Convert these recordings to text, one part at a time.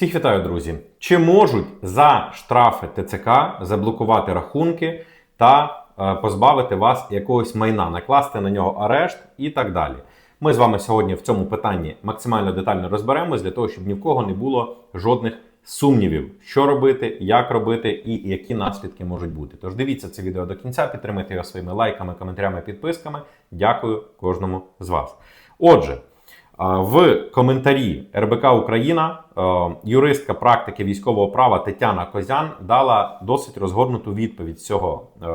Всіх вітаю, друзі! Чи можуть за штрафи ТЦК заблокувати рахунки та е, позбавити вас якогось майна, накласти на нього арешт і так далі? Ми з вами сьогодні в цьому питанні максимально детально розберемось для того, щоб ні в кого не було жодних сумнівів, що робити, як робити і які наслідки можуть бути. Тож дивіться це відео до кінця, підтримайте його своїми лайками, коментарями, підписками. Дякую кожному з вас. Отже. В коментарі РБК Україна е, юристка практики військового права Тетяна Козян дала досить розгорнуту відповідь з цього е,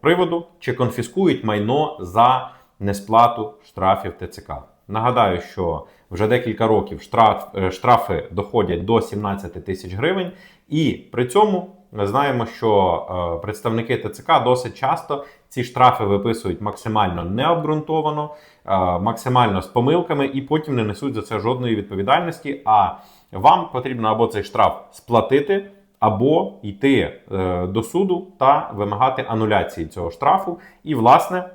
приводу, чи конфіскують майно за несплату штрафів ТЦК. Нагадаю, що вже декілька років штраф, е, штрафи доходять до 17 тисяч гривень, і при цьому ми знаємо, що е, представники ТЦК досить часто ці штрафи виписують максимально необґрунтовано, е, максимально з помилками, і потім не несуть за це жодної відповідальності. А вам потрібно або цей штраф сплатити, або йти е, до суду та вимагати ануляції цього штрафу. І, власне.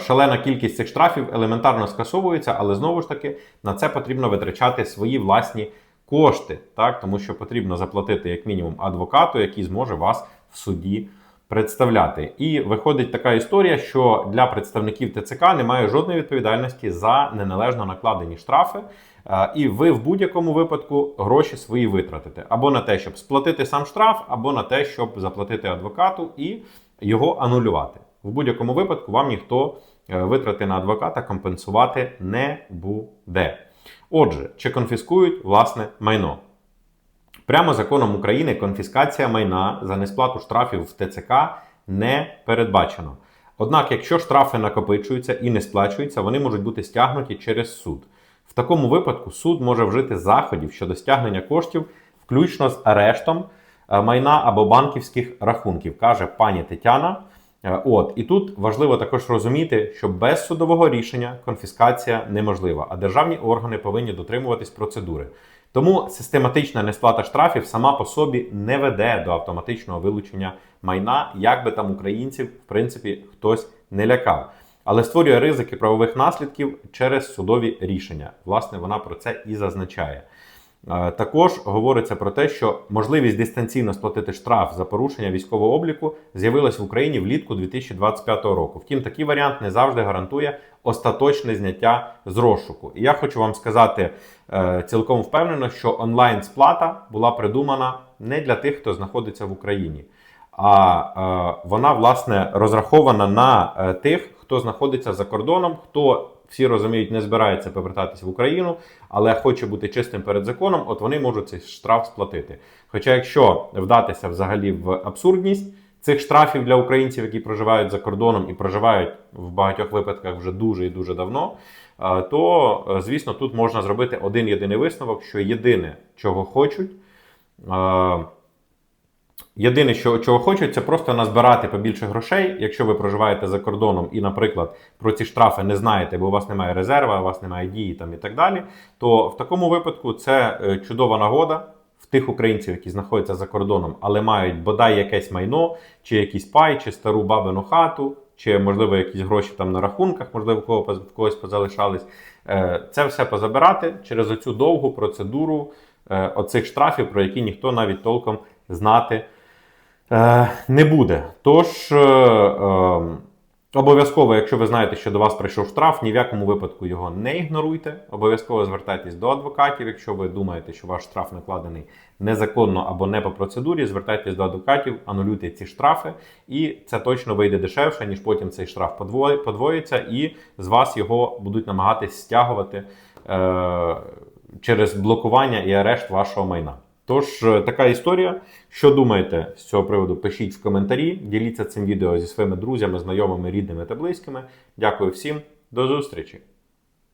Шалена кількість цих штрафів елементарно скасовується, але знову ж таки на це потрібно витрачати свої власні кошти, так тому що потрібно заплатити як мінімум адвокату, який зможе вас в суді представляти. І виходить така історія, що для представників ТЦК немає жодної відповідальності за неналежно накладені штрафи. Е, І ви в будь-якому випадку гроші свої витратите або на те, щоб сплатити сам штраф, або на те, щоб заплатити адвокату і його анулювати. В будь-якому випадку вам ніхто е, витрати на адвоката компенсувати не буде. Отже, чи конфіскують власне майно? Прямо законом України конфіскація майна за несплату штрафів в ТЦК не передбачено. Однак, якщо штрафи накопичуються і не сплачуються, вони можуть бути стягнуті через суд. В такому випадку суд може вжити заходів щодо стягнення коштів, включно з арештом е, майна або банківських рахунків, каже пані Тетяна. Е, От і тут важливо також розуміти, що без судового рішення конфіскація неможлива, а державні органи повинні дотримуватись процедури. Тому систематична несплата штрафів сама по собі не веде до автоматичного вилучення майна, як би там українців, в принципі, хтось не лякав. Але створює ризики правових наслідків через судові рішення. Власне, вона про це і зазначає. Е, Також говориться про те, що можливість дистанційно сплатити штраф за порушення військового обліку з'явилась в Україні влітку 2025 року. Втім, такий варіант не завжди гарантує остаточне зняття з розшуку. І я хочу вам сказати е, цілком впевнено, що онлайн сплата була придумана не для тих, хто знаходиться в Україні, а е, вона власне розрахована на тих, хто знаходиться за кордоном, хто всі розуміють, не збирається повертатися в Україну, але хоче бути чистим перед законом, от вони можуть цей штраф сплатити. Хоча, якщо вдатися взагалі в абсурдність цих штрафів для українців, які проживають за кордоном і проживають в багатьох випадках вже дуже і дуже давно, е, то е, звісно тут можна зробити один єдиний висновок, що єдине, чого хочуть. Єдине, що чого хочуть, це просто назбирати побільше грошей. Якщо ви проживаєте за кордоном і, наприклад, про ці штрафи не знаєте, бо у вас немає резерва, у вас немає дії там і так далі. То в такому випадку це е, чудова нагода в тих українців, які знаходяться за кордоном, але мають бодай якесь майно, чи якийсь пай, чи стару бабину хату, чи можливо якісь гроші там на рахунках, можливо, кого в когось позалишались. Е, Це все позабирати через оцю довгу процедуру е, оцих штрафів, про які ніхто навіть толком знати. Е, не буде. Тож е, е, обов'язково, якщо ви знаєте, що до вас прийшов штраф, ні в якому випадку його не ігноруйте. Обов'язково звертайтесь до адвокатів. Якщо ви думаєте, що ваш штраф накладений незаконно або не по процедурі, звертайтесь до адвокатів, анулюйте ці штрафи, і це точно вийде дешевше, ніж потім цей штраф подвоїться, і з вас його будуть намагатись стягувати е, через блокування і арешт вашого майна. Тож, е, така історія. Що думаєте з цього приводу? Пишіть в коментарі, діліться цим відео зі своїми друзями, знайомими, рідними та близькими. Дякую всім, до зустрічі!